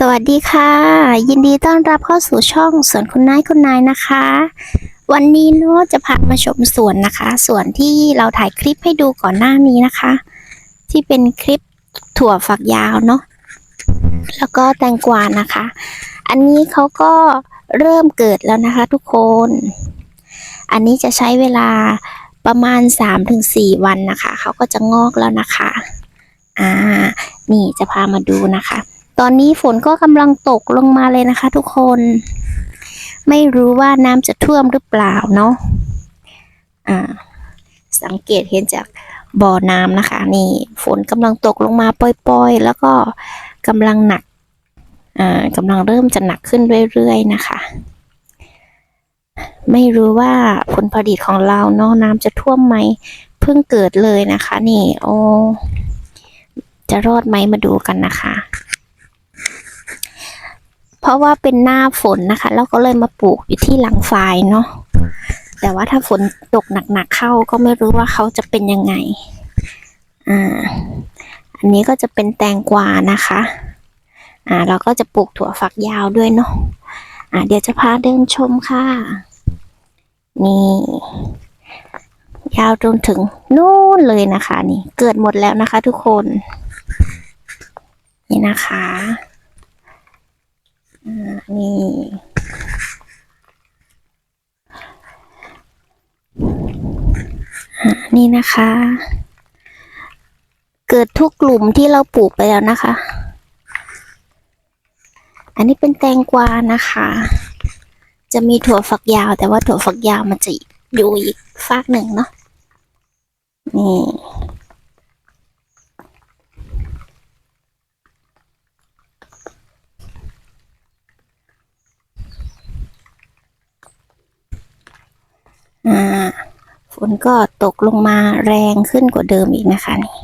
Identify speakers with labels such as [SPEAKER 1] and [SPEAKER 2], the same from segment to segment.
[SPEAKER 1] สวัสดีค่ะ ยินดีต้อนรับเข้าสู่ช่องสวนคุณนายคุณนายนะคะ วันนี้เนาะจะพามาชมสวนนะคะ สวนที่เราถ่ายคลิปให้ดูก่อนหน้านี้นะคะ ที่เป็นคลิปถั่วฝักยาวเนาะแล้วก็แตงกวานะคะ อันนี้เขาก็เริ่มเกิดแล้วนะคะ ทุกคน อันนี้จะใช้เวลาประมาณ 3-4 วันนะคะเขาก็จะงอกแล้วนะคะ อ่า นี่จะพามาดูนะคะ ตอนนี้ฝนก็กำลังตกลงมาเลยนะคะทุกคน ไม่รู้ว่าน้ำจะท่วมหรือเปล่าเนาะอ่า สังเกตเห็นจากบ่อน้ำนะคะ นี่ฝนกำลังตกลงมาปล่อยๆ แล้วก็กำลังหนักอ่ากำลังเริ่มจะหนักขึ้นเรื่อยๆนะคะ ไม่รู้ว่าผลผลิตของเราเนาะน้ำจะท่วมไหมเพิ่งเกิดเลยนะคะ นี่ โอ้จะรอดไหมมาดูกันนะคะ เพราะว่าเป็นหน้าฝนนะคะเราก็เลยมาปลูกอยู่ที่หลังฝายเนาะแต่ว่าถ้าฝนตกหนักๆเข้าก็ไม่รู้ว่าเขาจะเป็นยังไงอ่าอันนี้ก็จะเป็นแตงกวานะคะอ่าเราก็จะปลูกถั่วฝักยาวด้วยเนาะอ่าเดี๋ยวจะพาเดินชมค่ะ นี่ ยาวจนถึงนู่นเลยนะคะ นี่ เกิดหมดแล้วนะคะทุกคน นี่นะคะ นี่ นี่นะคะ เกิดทุกกลุ่มที่เราปลูกไปแล้วนะคะ อันนี้เป็นแตงกวานะคะ จะมีถั่วฝักยาว แต่ว่าถั่วฝักยาวมันจะอยู่อีกฟากหนึ่งเนาะนี่ อ่า ฝ นก็ตกลงมาแรงขึ้นกว่าเดิมอีกนะคะนี่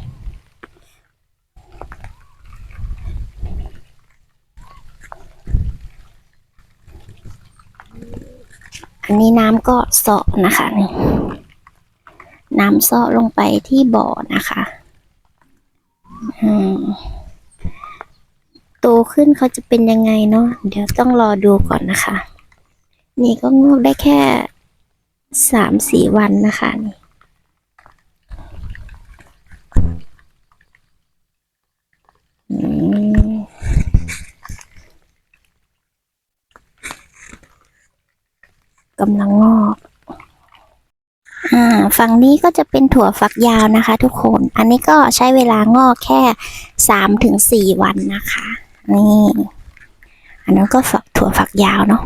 [SPEAKER 1] อันนี้น้ำก็เซาะนะคะนี่น้ำเซาะลงไปที่บ่อนะคะอืมโตขึ้นเขาจะเป็นยังไงเนาะเดี๋ยวต้องรอดูก่อนนะคะ นี่ก็งอกได้แค่ สามสี่วันนะคะนี่กำลังงอก อ่า ฝั่งนี้ก็จะเป็นถั่วฝักยาวนะคะทุกคน อันนี้ก็ใช้เวลางอกแค่สามถึงสี่วันนะคะ นี่ อันนั้นก็ฝักถั่วฝักยาวเนาะ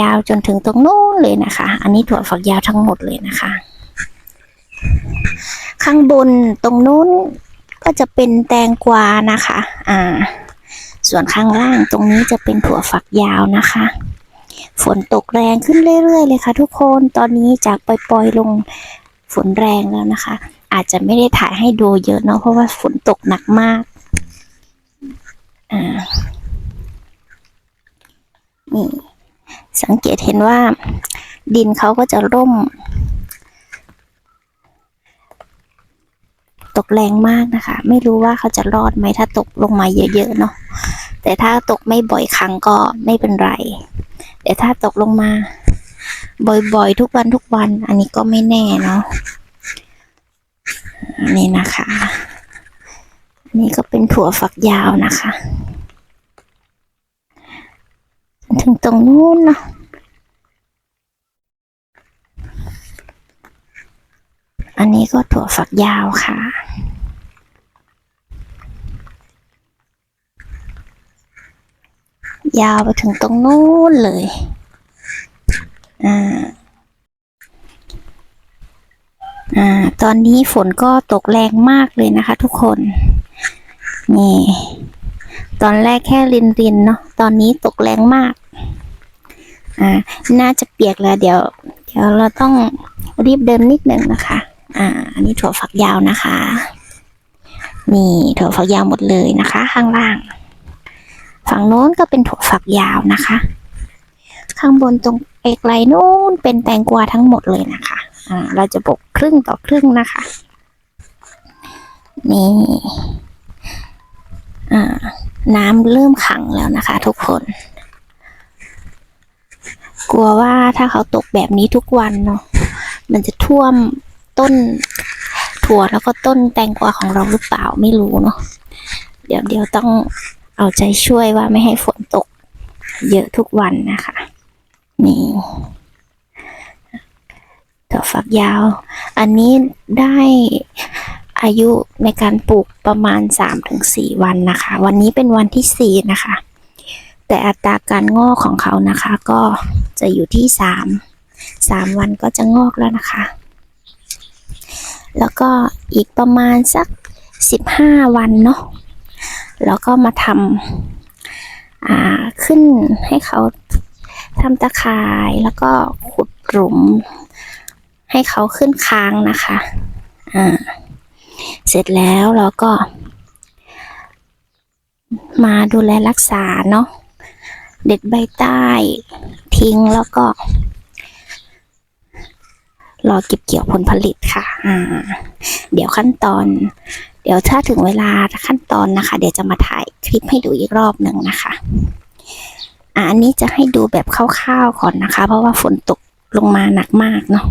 [SPEAKER 1] ยาวจนถึงตรงนู้นเลยนะคะ อันนี้ถั่วฝักยาวทั้งหมดเลยนะคะ ข้างบนตรงนู้นก็จะเป็นแตงกวานะคะ อ่า ส่วนข้างล่างตรงนี้จะเป็นถั่วฝักยาวนะคะ ฝนตกแรงขึ้นเรื่อยๆเลยค่ะ ทุกคน ตอนนี้จากปล่อยๆลงฝนแรงแล้วนะคะ อาจจะไม่ได้ถ่ายให้ดูเยอะเนาะ เพราะว่าฝนตกหนักมาก อ่า นี่ สังเกตเห็นว่า ดินเขาก็จะร่ม ตกแรงมากนะคะ ไม่รู้ว่าเขาจะรอดไหมถ้าตกลงมาเยอะๆเนาะแต่ถ้าตกไม่บ่อยครั้งก็ไม่เป็นไร แต่ถ้าตกลงมา บ่อยๆ ทุกวันทุกวัน อันนี้ก็ไม่แน่เนาะนนี่นะคะ อันนี้ก็เป็นถั่วฝักยาวนะคะ ถึงตรงนู้นเนาะอันนี้ก็ถั่วฝักยาวค่ะ ยาวไปถึงตรงนู้นเลย อ่า อ่า ตอนนี้ฝนก็ตกแรงมากเลยนะคะทุกคน นี่ ตอนแรกแค่รินรินเนาะ ตอนนี้ตกแรงมาก อ่า น่าจะเปียกแล้วเดี๋ยว เดี๋ยวเราต้องรีบเดินนิดนึงนะคะ อ่า อันนี้ถั่วฝักยาวนะคะ นี่ถั่วฝักยาวหมดเลยนะคะ ข้างล่าง ฝั่งโน้นก็เป็นถั่วฝักยาวนะคะ ข้างบนตรงไกลๆนู้นเป็นแตงกวาทั้งหมดเลยนะคะ อ่า เราจะปลูกครึ่งต่อครึ่งนะคะ นี่ อ่า น้ำเริ่มขังแล้วนะคะ ทุกคน กลัวว่าถ้าเขาตกแบบนี้ทุกวันเนาะมันจะท่วมต้นถั่วแล้วก็ต้นแตงกวาของเราหรือเปล่าไม่รู้เนาะเดี๋ยวเดี๋ยวต้องเอาใจช่วยว่าไม่ให้ฝนตก เยอะทุกวันนะคะ นี่ถั่วฝักยาว อันนี้ได้อายุในการปลูกประมาณ 3-4 วันนะคะ วันนี้เป็นวันที่ 4 นะคะ แต่อัตราการงอกของเขานะคะก็จะอยู่ที่ 3 3 วันก็จะงอกแล้วนะคะ แล้วก็อีกประมาณสัก 15 วันเนาะแล้วก็มาทำาขึ้นให้เขาทำตะข่ายแล้วก็ขุดหลุม ให้เขาขึ้นค้างนะคะอ่าเสร็จแล้วเราก็มาดูแลรักษาเนาะ เด็ดใบใต้ทิ้งแล้วก็ รอเก็บเกี่ยวผลผลิตค่ะ อ่า เดี๋ยวขั้นตอน เดี๋ยวถ้าถึงเวลาขั้นตอนนะคะ เดี๋ยวจะมาถ่ายคลิปให้ดูอีกรอบหนึ่งนะคะอ่าอันนี้จะให้ดูแบบคร่าวๆก่อนนะคะ เพราะว่าฝนตกลงมาหนักมากเนาะ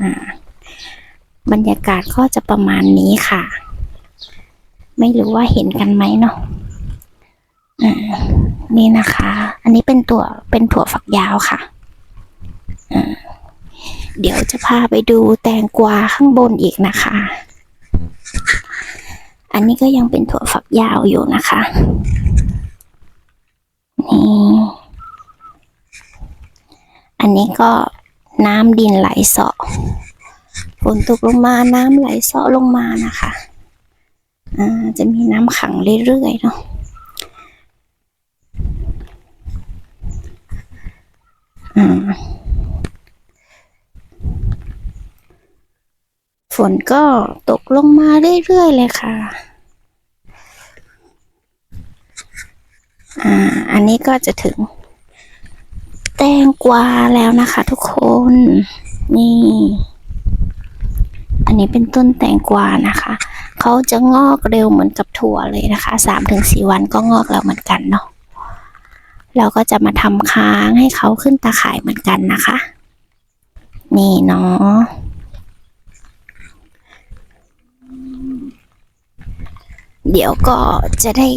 [SPEAKER 1] อ่าบรรยากาศก็จะประมาณนี้ค่ะ ไม่รู้ว่าเห็นกันไหมเนาะ นี่นะคะ อันนี้เป็นตัวเป็นถั่วฝักยาวค่ะ เดี๋ยวจะพาไปดูแตงกวาข้างบนอีกนะคะ อันนี้ก็ยังเป็นถั่วฝักยาวอยู่นะคะ นี่ อันนี้ก็น้ำดินไหลเสาะฝนตกลงมาน้ำไหลเสาะลงมานะคะ อ่า จะมีน้ำขังเรื่อยๆเนาะ ฝนก็ตกลงมาเรื่อยๆเลยค่ะ อ่า อันนี้ก็จะถึง แตงกวาแล้วนะคะทุกคน นี่ อันนี้เป็นต้นแตงกวานะคะ เขาจะงอกเร็วเหมือนกับถั่วเลยนะคะ สามถึงสี่วันก็งอกแล้วเหมือนกันเนาะ เราก็จะมาทำค้างให้เขาขึ้นตาข่ายเหมือนกันนะคะ นี่เนาะ เดี๋ยวก็จะได้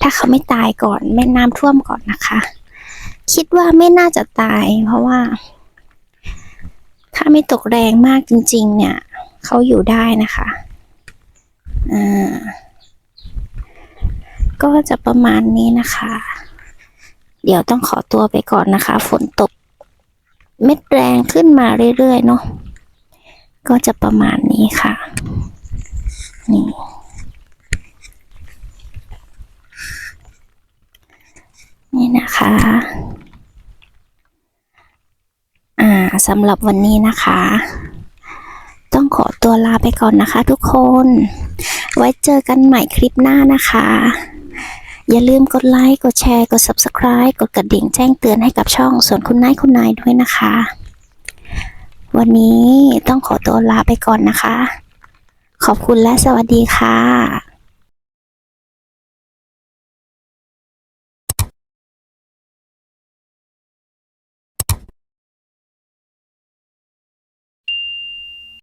[SPEAKER 1] ถ้าเขาไม่ตายก่อนไม่น้ำท่วมก่อนนะคะ คิดว่าไม่น่าจะตาย เพราะว่า ถ้าไม่ตกแรงมากจริง ๆ เนี่ยเขาอยู่ได้นะคะอ่าก็จะประมาณนี้นะคะ เดี๋ยวต้องขอตัวไปก่อนนะคะ ฝนตก เม็ดแรงขึ้นมาเรื่อยๆเนาะก็จะประมาณนี้ค่ะนี่ นี่นะคะ อ่าสำหรับวันนี้นะคะ ต้องขอตัวลาไปก่อนนะคะทุกคน ไว้เจอกันใหม่คลิปหน้านะคะ อย่าลืมกดไลค์ กดแชร์ กด subscribe กดกระดิ่งแจ้งเตือนให้กับช่องส่วนคุณนายคุณนายด้วยนะคะ วันนี้ต้องขอตัวลาไปก่อนนะคะ ขอบคุณและสวัสดีค่ะ